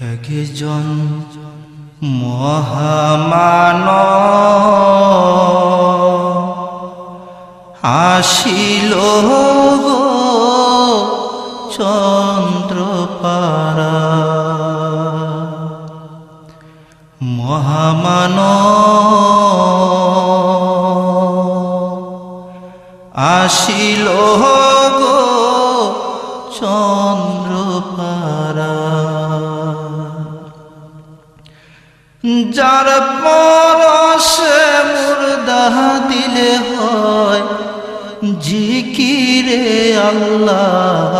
একজন মহামান আসিল গো চন্দ্রপারা মহামান আসিল গো চন্দ্রপারা যার পরশে মুর্দা দিলে হয় জিকিরে আল্লাহ।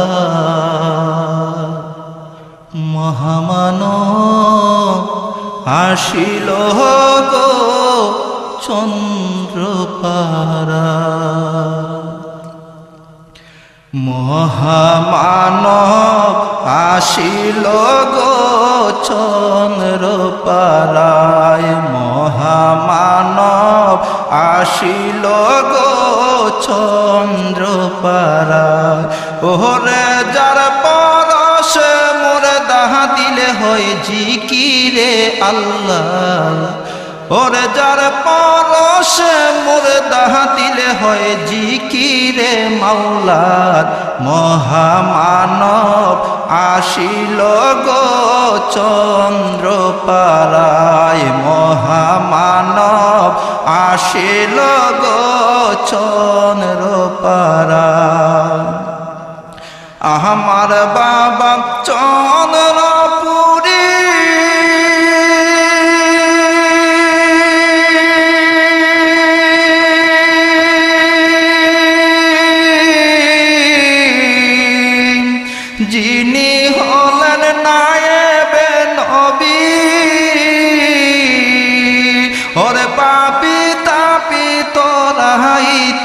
মহামান আসিল গো চন্দ্রপারা মহামানব আসিল গো চন্দ্র পালায় মহামানব আসিল গো চন্দ্র পালায় যার পরশে মোরে দাহা দিলে হয় জিকিরে আল্লাহ। ওরে যার পরশে মোরে দাহা দিলে হয় জিকিরে মাওলার মহামানব আসিল গো চন্দ্র পারায় মহামানব আসিল গো চন্দ্র পারায় আমার বাবা চন্দ্রপুরী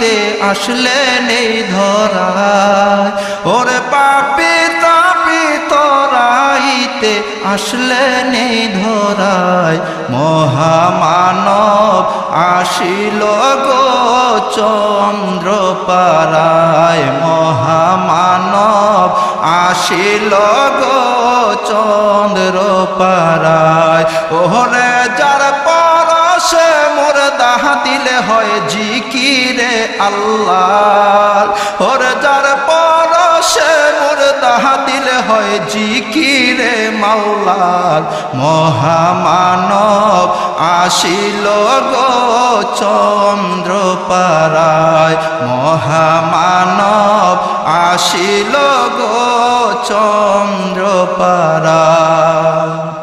তোরাইতে আসলে নেই ধরায়। ওরে পাপি তাপি তোরাইতে আসলে নেই ধরায়। মহামানব আসিল গো চন্দ্র পারায় মহামানব আসিল গো চন্দ্র পারায় ওহরে যার পরশে মোর দাহা দিলে হয় জিকিরে আল্লাহ। ওরে যার পরশে মোর দাহা দিলে হয় জিকিরে মাওলার। মহামানব আসিল গো চন্দ্র পারায় মহামানব আসিল গো চন্দ্র পারায়